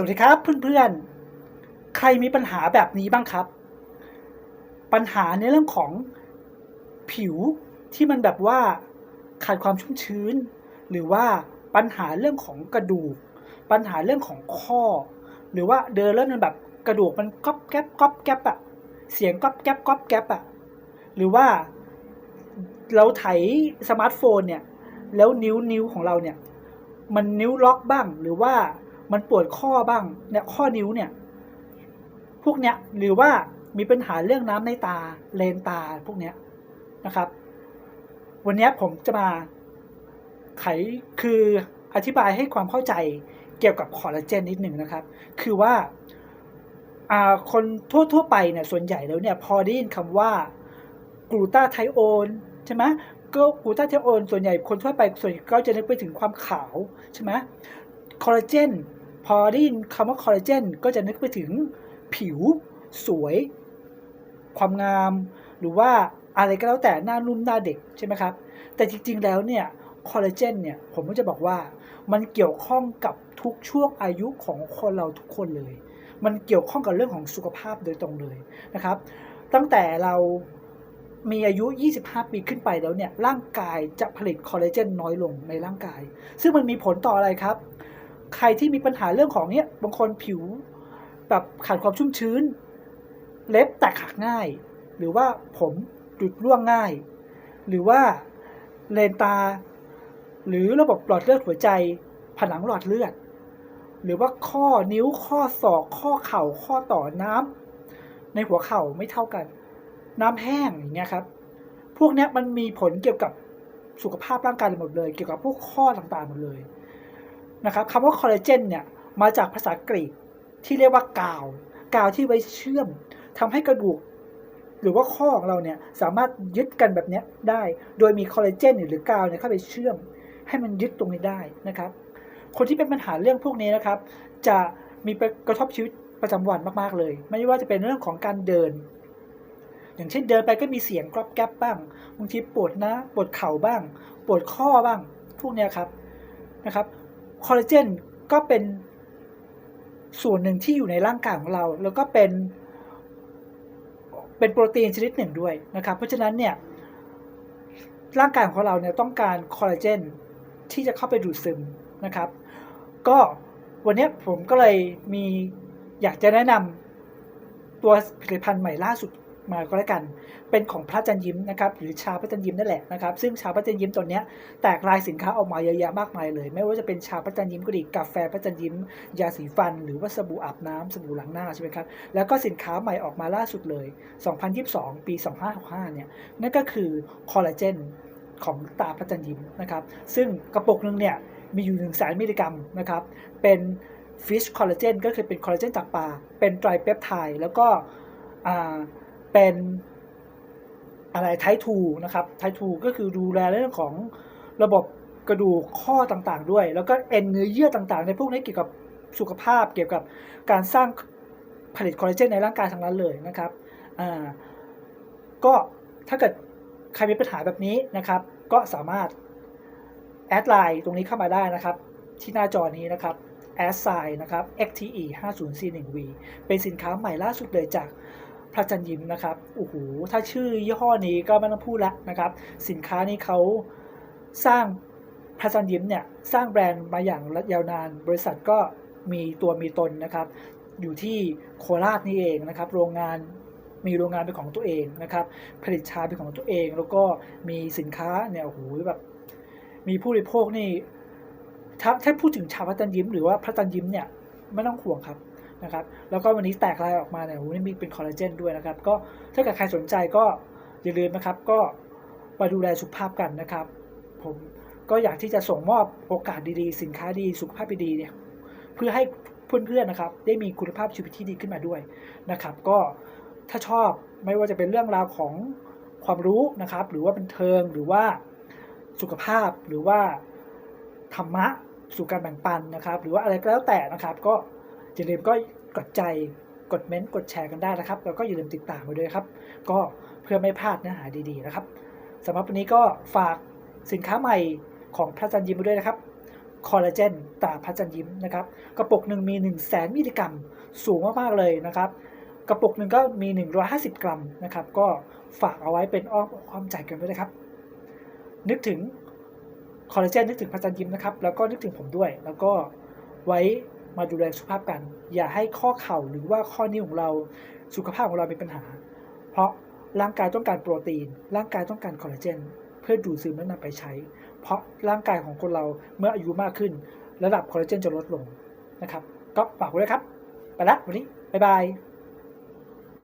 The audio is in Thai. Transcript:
สวัสดีครับเพื่อนๆ ใครมีปัญหาแบบนี้บ้างครับ ปัญหาในเรื่องของผิวที่มันแบบว่าขาดความชุ่มชื้น หรือว่าปัญหาเรื่องของกระดูก ปัญหาเรื่องของข้อ หรือว่าเดินแล้วมันแบบกระดูกมันก๊อบแก๊บก๊อบแก๊บอะเสียงก๊อบแก๊บก๊อบแก๊บอะหรือว่าเราไถสมาร์ทโฟนเนี่ยแล้วนิ้วนิ้วของเราเนี่ยมันนิ้วล็อกบ้างหรือว่า มันปวดข้อบ้างเนี่ยข้อนิ้วเนี่ยพวกเนี้ยหรือว่ามีปัญหาเรื่องน้ำในตาเลนตาพวกเนี้ยนะครับ วันนี้ผมจะมาไขคืออธิบายให้ความเข้าใจเกี่ยวกับคอลลาเจนนิดหนึ่งนะครับ คือว่าอ่าคนทั่วๆไปเนี่ยส่วนใหญ่แล้วเนี่ยพอได้ยินคำว่ากลูตาไทโอนใช่ไหมก็กลูตาไทโอนส่วนใหญ่คนทั่วไปส่วนใหญ่ก็จะนึกไปถึงความขาวใช่ไหมคอลลาเจน พอได้ยินคำว่าคอลลาเจนก็จะนึกไปถึงผิวสวย ความงาม หรือว่าอะไรก็แล้วแต่หน้านุ่มหน้าเด็กใช่ไหมครับ แต่จริง ๆ แล้วเนี่ยคอลลาเจนเนี่ยผมก็จะบอกว่ามันเกี่ยวข้องกับทุกช่วงอายุของคนเราทุกคนเลย มันเกี่ยวข้องกับเรื่องของสุขภาพโดยตรงเลยนะครับ ตั้งแต่เรามีอายุ 25 ปีขึ้นไปแล้วเนี่ยร่างกายจะผลิตคอลลาเจนน้อยลงในร่างกาย ซึ่งมันมีผลต่ออะไรครับ ใครที่มีปัญหาเรื่องของเนี้ยบางคนผิวแบบขาดความชุ่มชื้น เล็บแตกหักง่าย หรือว่าผมหยุดร่วงง่าย หรือว่าเลนตา หรือระบบหลอดเลือดหัวใจ ผนังหลอดเลือด หรือว่าข้อนิ้วข้อศอกข้อเข่าข้อต่อน้ำในหัวเข่าไม่เท่ากัน น้ำแห้งอย่างเงี้ยครับ พวกเนี้ยมันมีผลเกี่ยวกับสุขภาพร่างกายหมดเลย เกี่ยวกับพวกข้อต่างๆหมดเลย นะครับคำว่าคอลลาเจนเนี่ยมาจากภาษากรีกที่เรียกว่ากาว กาวที่ไว้เชื่อมทำให้กระดูก หรือว่าข้อของเราเนี่ยสามารถยึดกันแบบนี้ได้ โดยมีคอลลาเจนหรือกาวเนี่ยเข้าไปเชื่อม ให้มันยึดตรงนี้ได้นะครับ คนที่เป็นปัญหาเรื่องพวกนี้นะครับ จะมีกระทบชีวิตประจำวันมากๆเลย ไม่ว่าจะเป็นเรื่องของการเดิน อย่างเช่นเดินไปก็มีเสียงกรอบแกรบบ้างบางทีปวดนะปวดเข่าบ้าง ปวดข้อบ้าง พวกนี้ครับนะครับ คอลลาเจนก็เป็นส่วนหนึ่งที่อยู่ในร่างกายของเรา แล้วก็เป็น เป็นโปรตีนชนิดหนึ่งด้วยนะครับ เพราะฉะนั้นเนี่ยร่างกายของเราเนี่ยต้องการคอลลาเจนที่จะเข้าไปดูดซึมนะครับ ก็วันนี้ผมก็เลยมีอยากจะแนะนำตัวผลิตภัณฑ์ใหม่ล่าสุด มาก็แล้วกัน เป็นของพระจันยิ้มนะครับหรือชาพระจันยิ้มนั่นแหละนะครับซึ่งชาพระจันยิ้มตัวเนี้ยแตกลายสินค้าออกมาเยอะแยะมากมายเลย ไม่ว่าจะเป็นชาพระจันยิ้มก็ดีกาแฟพระจันยิ้ม ยาสีฟัน หรือว่าสบู่อาบน้ำสบู่ล้างหน้าใช่ไหมครับแล้วก็สินค้าใหม่ออกมาล่าสุดเลย 2022 ปี 2565เนี่ยนั่นก็คือคอลลาเจนของตาพระจันยิ้มนะครับซึ่งกระปุกนึงเนี่ยมีอยู่1นึ่งแสนมิลลิกรัมนะครับเป็นฟิชคอลลาเจนก็คือเป็นคอลลาเจนจากปลา เป็นไตรเปปไทด์แล้วก็ เป็นอะไรไททูนะครับไททูก็คือดูแลเรื่องของระบบกระดูกข้อต่างๆ ด้วย แล้วก็เอ็นเนื้อเยื่อต่างๆ ในพวกนี้เกี่ยวกับสุขภาพเกี่ยวกับการสร้างผลิตคอลลาเจนในร่างกายทั้งนั้นเลยนะครับอ่าก็ถ้าเกิดใครมีปัญหาแบบนี้นะครับ ก็สามารถแอดไลน์ตรงนี้เข้ามาได้นะครับ ที่หน้าจอนี้นะครับแอดไซน์นะครับ XTE 5041V เป็นสินค้าใหม่ล่าสุดเลยจาก พระจันยิ้มนะครับโอ้โหถ้าชื่อยี่ห้อนี้ก็ไม่ต้องพูดละนะครับ สินค้านี้เขาสร้างพระจันยิ้มเนี่ยสร้างแบรนด์มาอย่างยาวนาน บริษัทก็มีตัวมีตนนะครับ อยู่ที่โคราชนี่เองนะครับ โรงงานมีโรงงานเป็นของตัวเองนะครับ ผลิตชาเป็นของตัวเอง แล้วก็มีสินค้าเนี่ยโอ้โหแบบมีผู้บริโภคนี่ถ้าถ้าพูดถึงชาพระจันยิ้ม หรือว่าพระจันยิ้มเนี่ยไม่ต้องห่วงครับ นะครับ แล้วก็วันนี้แตกลายออกมาเนี่ยโอ้โหนี่มีเป็นคอลลาเจนด้วยนะครับ ก็ถ้าเกิดใครสนใจก็อย่าลืมนะครับ ก็มาดูแลสุขภาพกันนะครับ ผมก็อยากที่จะส่งมอบโอกาสดีๆ สินค้าดี สุขภาพดีเนี่ย เพื่อให้เพื่อนๆนะครับ ได้มีคุณภาพชีวิตที่ดีขึ้นมาด้วยนะครับ ก็ถ้าชอบไม่ว่าจะเป็นเรื่องราวของความรู้นะครับ หรือว่าบันเทิงหรือว่าสุขภาพหรือว่าธรรมะสู่การแบ่งปันนะครับ หรือว่าอะไรก็แล้วแต่นะครับ ก็อย่าลืมก็ กดใจกดเม้นต์กดแชร์กันได้นะครับ แล้วก็อย่าลืมติดตามไปด้วยครับ ก็เพื่อไม่พลาดเนื้อหาดีๆนะครับสำหรับวันนี้ก็ฝากสินค้าใหม่ของพระจันทร์ยิมไปด้วยนะครับคอลลาเจนตราพัชจันยิ้มนะครับ กระปุกหนึ่งมี 1 0 0 0 0แสนมิลลิกรัม สูงมากๆเลยนะครับ กระปุกหนึ่งก็มี 150 กรัมนะครับ ก็ฝากเอาไว้เป็นอ้อมอกอ้อมใจกันไว้นะครับ นึกถึงคอลลาเจนนึกถึงพัชจันยิ้มนะครับ แล้วก็นึกถึงผมด้วย แล้วก็ไว้ มาดูแลสุขภาพกัน อย่าให้ข้อเข่าหรือว่าข้อนิ้วของเราสุขภาพของเรามีปัญหา เพราะร่างกายต้องการโปรตีน ร่างกายต้องการคอลลาเจน เพื่อดูดซึมและนำไปใช้ เพราะร่างกายของคนเราเมื่ออายุมากขึ้น ระดับคอลลาเจนจะลดลงนะครับ ก็ฝากไว้ด้วยครับ ไปละวันนี้ บ๊ายบาย